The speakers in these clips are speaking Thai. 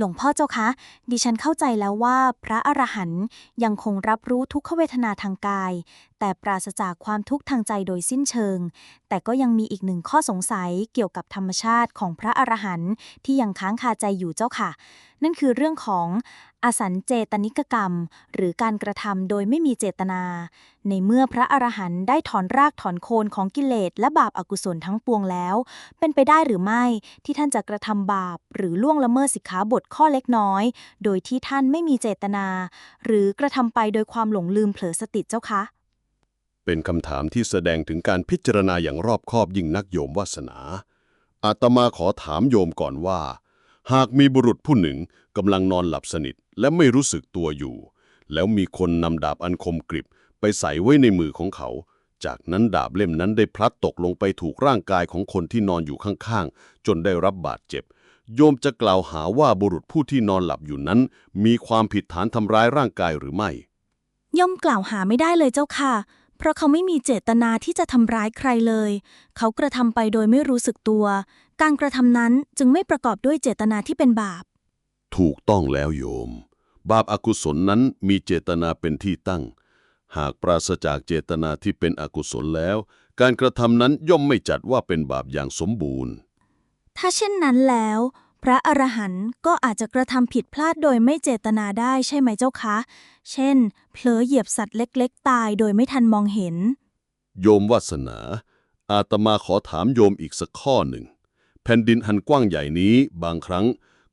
หลวงพ่อเจ้าคะ ดิฉันเข้าใจแล้วว่าพระอรหันต์ยังคงรับรู้ทุกขเวทนาทางกาย แต่ปราศจากความทุกข์ทางใจโดยสิ้นเชิง แต่ก็ยังมีอีกหนึ่งข้อสงสัยเกี่ยวกับธรรมชาติของพระอรหันต์ที่ยังค้างคาใจอยู่เจ้าค่ะนั่นคือเรื่องของอสัญเจตนิกกรรม หรือการกระทำโดยไม่มีเจตนา ในเมื่อพระอรหันต์ได้ถอนรากถอนโคนของกิเลสและบาปอากุศลทั้งปวงแล้ว เป็นไปได้หรือไม่ที่ท่านจะกระทำบาป หรือล่วงละเมิดสิกขาบทข้อเล็กน้อย โดยที่ท่านไม่มีเจตนา หรือกระทำไปโดยความหลงลืมเผลอสติเจ้าคะเป็นคำถามที่แสดงถึงการพิจารณาอย่างรอบคอบยิ่งนักโยมวาสนา อาตมาขอถามโยมก่อนว่า หากมีบุรุษผู้หนึ่งกำลังนอนหลับสนิทและไม่รู้สึกตัวอยู่ แล้วมีคนนำดาบอันคมกริบไปใส่ไว้ในมือของเขา จากนั้นดาบเล่มนั้นได้พลัดตกลงไปถูกร่างกายของคนที่นอนอยู่ข้างๆ จนได้รับบาดเจ็บ โยมจะกล่าวหาว่าบุรุษผู้ที่นอนหลับอยู่นั้น มีความผิดฐานทำร้ายร่างกายหรือไม่ ย่อมกล่าวหาไม่ได้เลยเจ้าค่ะ เพราะเขาไม่มีเจตนาที่จะทำร้ายใครเลย เขากระทำไปโดยไม่รู้สึกตัว การกระทำนั้นจึงไม่ประกอบด้วยเจตนาที่เป็นบาป ถูกต้องแล้วโยม บาปอากุศลนั้นมีเจตนาเป็นที่ตั้ง หากปราศจากเจตนาที่เป็นอกุศลแล้ว การกระทำนั้นย่อมไม่จัดว่าเป็นบาปอย่างสมบูรณ์ ถ้าเช่นนั้นแล้ว พระอรหันต์ก็อาจจะกระทำผิดพลาดโดยไม่เจตนาได้ใช่ไหมเจ้าคะ เช่น เผลอเหยียบสัตว์เล็กๆ ตายโดยไม่ทันมองเห็น โยมวาสนา อาตมาขอถามโยมอีกสักข้อหนึ่ง แผ่นดินอันกว้างใหญ่นี้บางครั้ง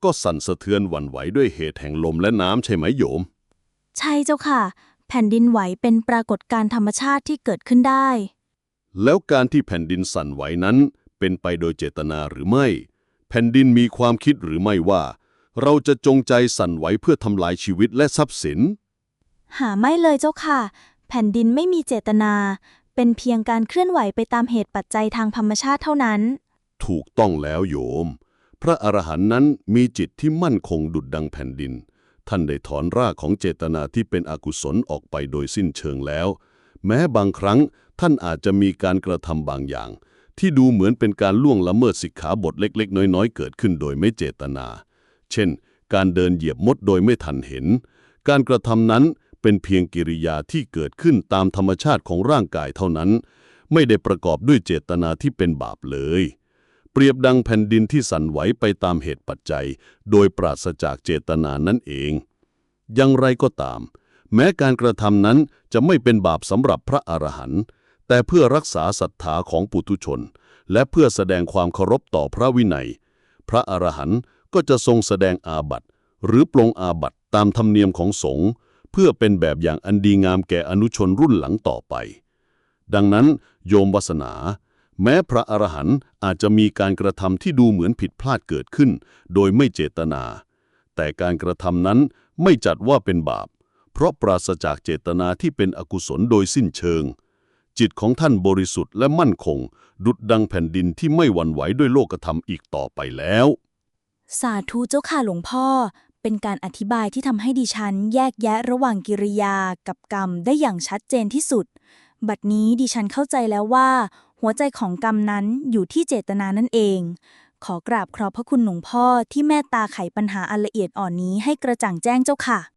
ก็สั่นสะเทือนหวั่นไหวด้วยเหตุแห่งลมและน้ำใช่ไหมโยม ใช่เจ้าค่ะ แผ่นดินไหวเป็นปรากฏการณ์ธรรมชาติที่เกิดขึ้นได้ แล้วการที่แผ่นดินสั่นไหวนั้นเป็นไปโดยเจตนาหรือไม่แผ่นดินมีความคิดหรือไม่ว่า เราจะจงใจสั่นไหวเพื่อทำลายชีวิตและทรัพย์สิน หาไม่เลยเจ้าค่ะ แผ่นดินไม่มีเจตนา เป็นเพียงการเคลื่อนไหวไปตามเหตุปัจจัยทางธรรมชาติเท่านั้น ถูกต้องแล้วโยม พระอรหันต์นั้นมีจิตที่มั่นคงดุดดังแผ่นดิน ท่านได้ถอนรากของเจตนาที่เป็นอกุศลออกไปโดยสิ้นเชิงแล้ว แม้บางครั้งท่านอาจจะมีการกระทำบางอย่าง ที่ดูเหมือนเป็นการล่วงละเมิดสิกขาบทเล็ก ๆ น้อย ๆ เกิดขึ้นโดยไม่เจตนา เช่น การเดินเหยียบมดโดยไม่ทันเห็น การกระทำนั้นเป็นเพียงกิริยาที่เกิดขึ้นตามธรรมชาติของร่างกายเท่านั้น ไม่ได้ประกอบด้วยเจตนาที่เป็นบาปเลย เปรียบดังแผ่นดินที่สั่นไหวไปตามเหตุปัจจัย โดยปราศจากเจตนานั่นเอง อย่างไรก็ตาม แม้การกระทำนั้นจะไม่เป็นบาปสำหรับพระอรหันต์ แต่เพื่อรักษาศรัทธาของปุถุชน และเพื่อแสดงความเคารพต่อพระวินัย พระอรหันต์ก็จะทรงแสดงอาบัติหรือปลงอาบัติตามธรรมเนียมของสงฆ์เพื่อเป็นแบบอย่างอันดีงามแก่อนุชนรุ่นหลังต่อไป ดังนั้นโยมวาสนา แม้พระอรหันต์อาจจะมีการกระทำที่ดูเหมือนผิดพลาดเกิดขึ้น โดยไม่เจตนา แต่การกระทำนั้นไม่จัดว่าเป็นบาป เพราะปราศจากเจตนาที่เป็นอกุศลโดยสิ้นเชิง จิตของท่านบริสุทธิ์และมั่นคง ดุดดังแผ่นดินที่ไม่หวั่นไหวด้วยโลกธรรมอีกต่อไปแล้ว สาธุเจ้าค่ะหลวงพ่อ เป็นการอธิบายที่ทำให้ดิฉันแยกแยะระหว่างกิริยากับกรรมได้อย่างชัดเจนที่สุด บัดนี้ดิฉันเข้าใจแล้วว่า หัวใจของกรรมนั้นอยู่ที่เจตนานั่นเอง ขอกราบขอบพระคุณหลวงพ่อที่เมตตาไขปัญหาอันละเอียดอ่อนนี้ให้กระจ่างแจ้งเจ้าค่ะ